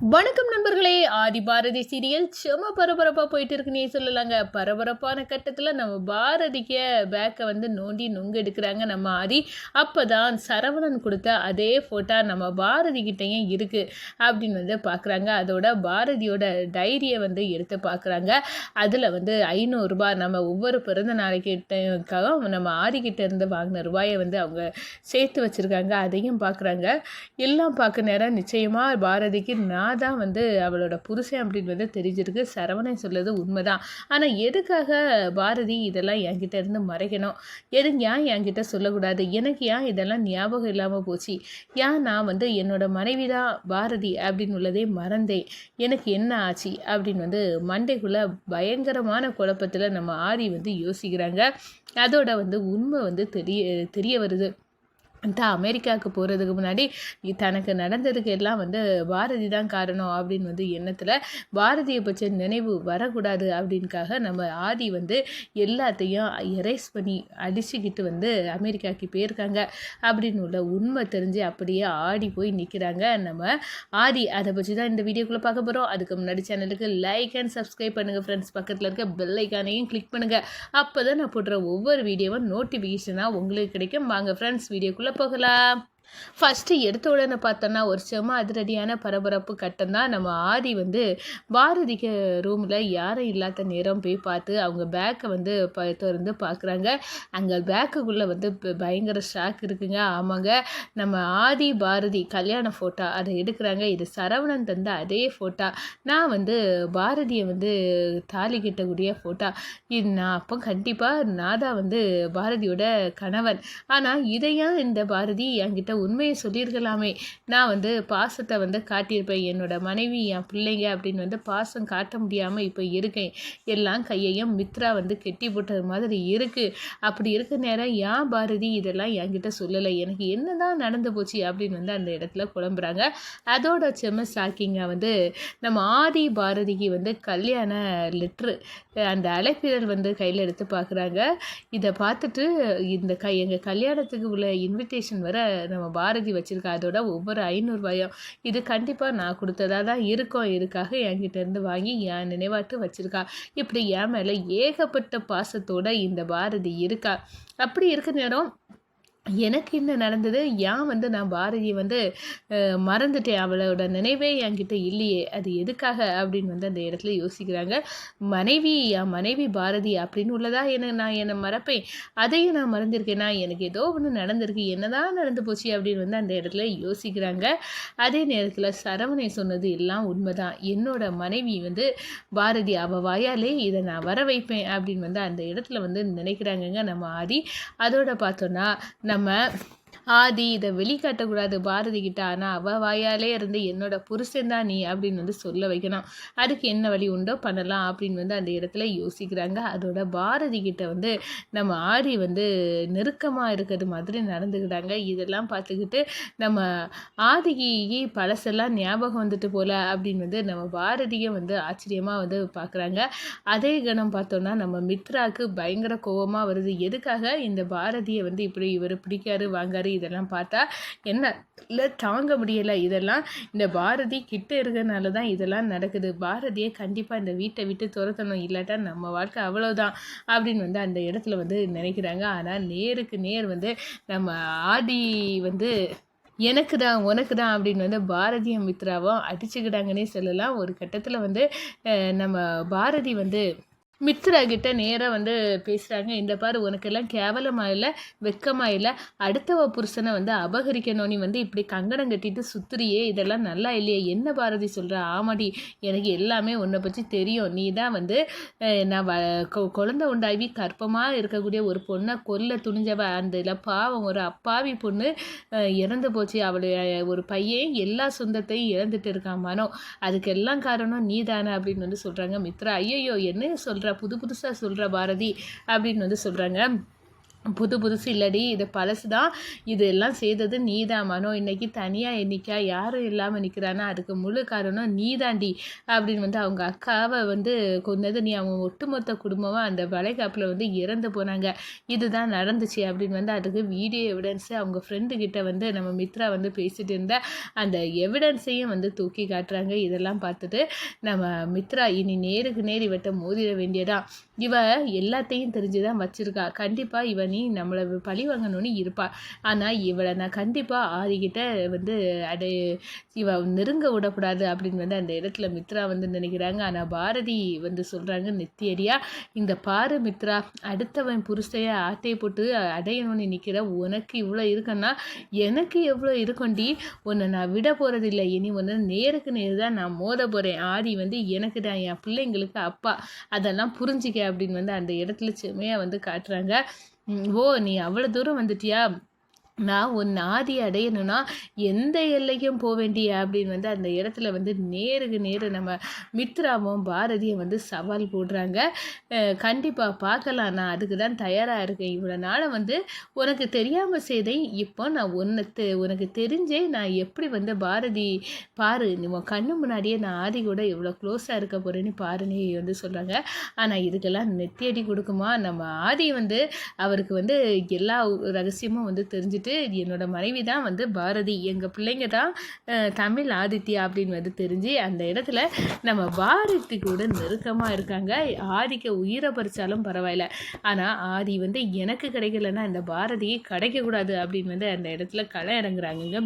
வணக்கம் நண்பர்களே. ஆதி பாரதி சீரியல் செம பரபரப்பாக போயிட்டு இருக்குன்னே சொல்லலாங்க. பரபரப்பான கட்டத்தில் நம்ம பாரதிக்க பேக்கை வந்து நோண்டி நொங்கு எடுக்கிறாங்க நம்ம ஆதி. அப்போ தான் சரவணன் கொடுத்த அதே ஃபோட்டோ நம்ம பாரதி கிட்டேயும் இருக்குது அப்படின்னு வந்து பார்க்குறாங்க அதோட பாரதியோட டைரியை வந்து எடுத்து பார்க்குறாங்க அதில் வந்து ஐநூறுரூபா நம்ம ஒவ்வொரு பிறந்த நாளைக்கிட்டக்காக நம்ம ஆதிக்கிட்ட இருந்து வாங்கின ரூபாயை வந்து அவங்க சேர்த்து வச்சுருக்காங்க. அதையும் பார்க்குறாங்க எல்லாம் பார்க்க நேரம் நிச்சயமாக பாரதிக்கு நான் தான் வந்து அவளோட புருஷன் அப்படின்னு வந்து தெரிஞ்சிருக்கு. சரவணன் சொல்லுறது உண்மைதான். ஆனால் எதுக்காக பாரதி இதெல்லாம் என்கிட்ட இருந்து மறைக்கணும்? எது ஏன் என்கிட்ட சொல்லக்கூடாது? எனக்கு ஏன் இதெல்லாம் ஞாபகம் இல்லாமல் போச்சு? ஏன் நான் வந்து என்னோட மனைவி தான் பாரதி அப்படின்னு உள்ளதே மறந்தேன். எனக்கு என்ன ஆச்சு? அப்படின்னு வந்து மண்டைக்குள்ளே பயங்கரமான குழப்பத்தில் நம்ம ஆரி வந்து யோசிக்கிறாங்க. அதோட வந்து உண்மை வந்து தெரிய தெரிய வருது. தான் அமெரிக்காவுக்கு போகிறதுக்கு முன்னாடி தனக்கு நடந்ததுக்கு எல்லாம் வந்து பாரதி தான் காரணம் அப்படின்னு வந்து எண்ணத்தில் பாரதியை பற்றி நினைவு வரக்கூடாது அப்படின்காக நம்ம ஆதி வந்து எல்லாத்தையும் எரேஸ் பண்ணி அடிச்சுக்கிட்டு வந்து அமெரிக்காவுக்கு போயிருக்காங்க அப்படின்னு உள்ள உண்மை தெரிஞ்சு அப்படியே ஆடி போய் நிற்கிறாங்க நம்ம ஆதி அதை பற்றி தான் இந்த வீடியோக்குள்ளே பார்க்க போகிறோம் அதுக்கு முன்னாடி சேனலுக்கு லைக் அண்ட் சப்ஸ்கிரைப் பண்ணுங்கள் ஃப்ரெண்ட்ஸ் பக்கத்தில் இருக்க பெல் ஐக்கானையும் கிளிக் பண்ணுங்கள் அப்போ தான் நான் போடுற ஒவ்வொரு வீடியோவும் நோட்டிஃபிகேஷனாக உங்களுக்கு கிடைக்கும். வாங்க ஃப்ரெண்ட்ஸ் வீடியோக்குள்ளே போகலாம். ஃபஸ்ட்டு எடுத்த உடனே பார்த்தோன்னா ஒரு செம அதிரடியான பரபரப்பு கட்டம் தான். நம்ம ஆதி வந்து பாரதிக்கு ரூமில் யாரும் இல்லாத நேரம் போய் பார்த்து அவங்க பேக்கை வந்து ப திறந்து பார்க்குறாங்க. அங்கே பேக்குக்குள்ளே வந்து ப- பயங்கர ஷாக் இருக்குங்க. ஆமாங்க. நம்ம ஆதி பாரதி கல்யாண ஃபோட்டோ அதை எடுக்கிறாங்க. இது சரவணன் தந்த அதே ஃபோட்டோ நான் வந்து பாரதியை வந்து தாலி கட்டக்கூடிய ஃபோட்டோ இது நான் அப்போ கண்டிப்பாக நான் தான் வந்து பாரதியோட கணவன். ஆனால் இதையும் இந்த பாரதி என்கிட்ட உண்மையை சொல்லியிருக்கலாமே. நான் வந்து பாசத்தை வந்து காட்டியிருப்பேன். என்னோட மனைவி என் பிள்ளைங்க அப்படின்னு வந்து பாசம் காட்ட முடியாமல் இப்போ இருக்கேன். எல்லாம் கையையும் மித்ரா வந்து கெட்டி போட்டது மாதிரி இருக்குது அப்படி இருக்க நேரம் ஏன் பாரதி இதெல்லாம் என்கிட்ட சொல்லலை? எனக்கு என்ன தான் நடந்து போச்சு அப்படின்னு வந்து அந்த இடத்துல குழம்புறாங்க. அதோட செம்ம ஷாக்கிங்காக வந்து நம்ம ஆதி பாரதிக்கு வந்து கல்யாண லெட்ரு அந்த அழைப்பிதழ் வந்து கையில் எடுத்து பார்க்குறாங்க இதை பார்த்துட்டு இந்த கை எங்கள் கல்யாணத்துக்கு உள்ள இன்விடேஷன் வர நம்ம பாரதி வச்சுருக்கா அதோட ஒவ்வொரு ஐநூறுரூபாயும் இது கண்டிப்பாக நான் கொடுத்ததா தான் இருக்கும். இருக்காக என்கிட்ட இருந்து வாங்கி என் நினைவாட்டு வச்சுருக்கா. இப்படி என் மேலே ஏகப்பட்ட பாசத்தோட இந்த பாரதி இருக்கா. அப்படி இருக்க நேரம் எனக்கு என்ன நடந்தது? ஏன் வந்து நான் பாரதியை வந்து மறந்துட்டேன்? அவளோட நினைவே என்கிட்ட இல்லையே. அது எதுக்காக அப்படின்னு வந்து அந்த இடத்துல யோசிக்கிறாங்க. மனைவி என் மனைவி பாரதி அப்படின்னு உள்ளதா என்ன நான் என்னை மறப்பேன்? அதையும் நான் மறந்திருக்கேனா? எனக்கு ஏதோ ஒன்று நடந்திருக்கு. என்னதான் நடந்து போச்சு அப்படின்னு வந்து அந்த இடத்துல யோசிக்கிறாங்க. அதே நேரத்தில் சரவணை சொன்னது எல்லாம் உண்மைதான். என்னோட மனைவி வந்து பாரதி அவள் வாயாலே இதை நான் வர வைப்பேன் அப்படின்னு வந்து அந்த இடத்துல வந்து நினைக்கிறாங்கங்க நம்ம ஆதி. அதோட பார்த்தோன்னா நம்ம நம்ம ஆதி இதை வெளிக்காட்டக்கூடாது பாரதி கிட்ட. ஆனால் அவள் வாயாலே இருந்து என்னோட புருஷன் தான் நீ அப்படின்னு வந்து சொல்ல வைக்கணும். அதுக்கு என்ன வழி உண்டோ பண்ணலாம் அப்படின்னு வந்து அந்த இடத்துல யோசிக்கிறாங்க. அதோட பாரதி கிட்ட வந்து நம்ம ஆதி வந்து நெருக்கமாக இருக்கிறது மாதிரி நடந்துக்கிட்டாங்க இதெல்லாம் பார்த்துக்கிட்டு நம்ம ஆதிக்கு பழசெல்லாம் ஞாபகம் வந்துட்டு போல அப்படின்னு வந்து நம்ம பாரதியை வந்து ஆச்சரியமாக வந்து பார்க்குறாங்க. அதே கணம் பார்த்தோன்னா நம்ம மித்ராவுக்கு பயங்கர கோவமாக வருது. எதுக்காக இந்த பாரதியை வந்து இப்படி இவர் பிடிக்காரு வாங்க வாங்காரு இதெல்லாம் பார்த்தா என்ன இல்லை தாங்க முடியலை இதெல்லாம். இந்த பாரதி கிட்ட இருக்கிறனால தான் இதெல்லாம் நடக்குது. பாரதியை கண்டிப்பாக இந்த வீட்டை விட்டு துரத்தணும். இல்லாட்டா நம்ம வாழ்க்கை அவ்வளோதான் அப்படின்னு வந்து அந்த இடத்துல வந்து நினைக்கிறாங்க. ஆனால் நேருக்கு நேர் வந்து நம்ம ஆதி வந்து எனக்கு தான் உனக்கு தான் அப்படின்னு வந்து பாரதியும் மித்ராவும் அடிச்சுக்கிட்டாங்கன்னே சொல்லலாம். ஒரு கட்டத்தில் வந்து நம்ம பாரதி வந்து மித்ரா கிட்ட நேராக வந்து பேசுகிறாங்க இந்த பாரு உனக்கெல்லாம் கேவலமாக இல்லை வெக்கமாக இல்லை. அடுத்தவ புருஷனை வந்து அபகரிக்கணும் நீ வந்து இப்படி கங்கணம் கட்டிட்டு சுத்துறியே இதெல்லாம் நல்லா இல்லையே. என்ன பாரதி சொல்கிற ஆமாடி எனக்கு எல்லாமே உன்னை பற்றி தெரியும். நீ தான் வந்து நான் வ கொ- குழந்தை உண்டாவி கற்பமாக இருக்கக்கூடிய ஒரு பொண்ணை கொல்ல துணிஞ்சவ. அந்த இதில் பாவம் ஒரு அப்பாவி பொண்ணு இறந்து போச்சு. அவளுடைய ஒரு பையன் எல்லா சொந்தத்தையும் இழந்துட்டு இருக்கான் மனோ. அதுக்கெல்லாம் காரணம் நீ தானே அப்படின்னு வந்து சொல்கிறாங்க மித்ரா ஐயையோ என்ன சொல்கிற புது புதுசாக சொல்கிற பாரதி அப்படின்னு வந்து சொல்கிறாங்க புது புதுசு இல்லடி இது பழசு தான் இதெல்லாம் செய்தது நீ தான் மனோ. இன்றைக்கி தனியாக என்னைக்கா யாரும் இல்லாமல் நிற்கிறானா அதுக்கு முழு காரணம் நீ தாண்டி அப்படின்னு வந்து அவங்க அக்காவை வந்து கொண்டது நீ அவங்க ஒட்டுமொத்த குடும்பமாக அந்த வளைகாப்பில் வந்து இறந்து போனாங்க. இதுதான் நடந்துச்சு அப்படின்னு வந்து அதுக்கு வீடியோ எவிடன்ஸு அவங்க ஃப்ரெண்டு கிட்ட வந்து நம்ம மித்ரா வந்து பேசிட்டு இருந்த அந்த எவிடன்ஸையும் வந்து தூக்கி காட்டுறாங்க. இதெல்லாம் பார்த்துட்டு நம்ம மித்ரா இனி நேருக்கு நேர் இவட்ட மோதிட வேண்டியதான் இவ எல்லாத்தையும் தெரிஞ்சு தான் வச்சுருக்கா. கண்டிப்பாக இவ நீ நம்மளை பழி வாங்கணும்னு இருப்பா. ஆனால் இவளை நான் கண்டிப்பாக ஆதிக்கிட்ட வந்து அடை இவ நெருங்க விடக்கூடாது அப்படின்னு வந்து அந்த இடத்துல மித்ரா வந்து நினைக்கிறாங்க. ஆனால் பாரதி வந்து சொல்கிறாங்க நெத்தியடியா இந்த பாரு மித்ரா அடுத்தவன் புருஷைய ஆட்டை போட்டு அடையணும்னு நிற்கிற உனக்கு இவ்வளோ இருக்குன்னா எனக்கு எவ்வளோ இருக்கும்டி? உன்னை நான் விட போகிறதில்ல இனி ஒன்று நேருக்கு நேர் தான் நான் மோத போகிறேன் ஆதி வந்து எனக்கு தான் என் பிள்ளைங்களுக்கு அப்பா. அதெல்லாம் புரிஞ்சிக்க அப்படின்னு வந்து அந்த இடத்துல செம்மையாக வந்து காட்டுறாங்க. ஓ நீ அவ்வளோ தூரம் வந்துட்டியா? நான் உன் ஆதி அடையணும்னா எந்த எல்லைக்கும் போக வேண்டிய அப்படின்னு வந்து அந்த இடத்துல வந்து நேருக்கு நேரு நம்ம மித்ராவும் பாரதியும் வந்து சவால் போடுறாங்க. கண்டிப்பாக பார்க்கலாம். நான் அதுக்கு தான் தயாராக இருக்கேன். இவ்வளோ நாளை வந்து உனக்கு தெரியாமல் செய்தேன் இப்போ நான் உன்னை தெ உனக்கு தெரிஞ்சே நான் எப்படி வந்து பாரதி பாரு நீ உன் கண்ணு முன்னாடியே நான் ஆதி கூட எவ்வளோ க்ளோஸாக இருக்க போகிறேன்னு பாருன்னு வந்து சொல்கிறாங்க ஆனால் இதுக்கெல்லாம் நெத்தியடி கொடுக்குமா? நம்ம ஆதி வந்து அவருக்கு வந்து எல்லா ரகசியமும் வந்து தெரிஞ்சுட்டு என்னோட மனைவி தான் வந்து பாரதி. எங்கள் பிள்ளைங்க தான் தமிழ் ஆதித்யா அப்படின்னு வந்து தெரிஞ்சு அந்த இடத்துல நம்ம பாரதி கூட நெருக்கமாக இருக்காங்க. ஆதிக்க உயிரை பறித்தாலும் பரவாயில்ல. ஆனால் ஆதி வந்து எனக்கு கிடைக்கலன்னா இந்த பாரதியை கிடைக்கக்கூடாது அப்படின்னு வந்து அந்த இடத்துல களை இறங்குறாங்கங்க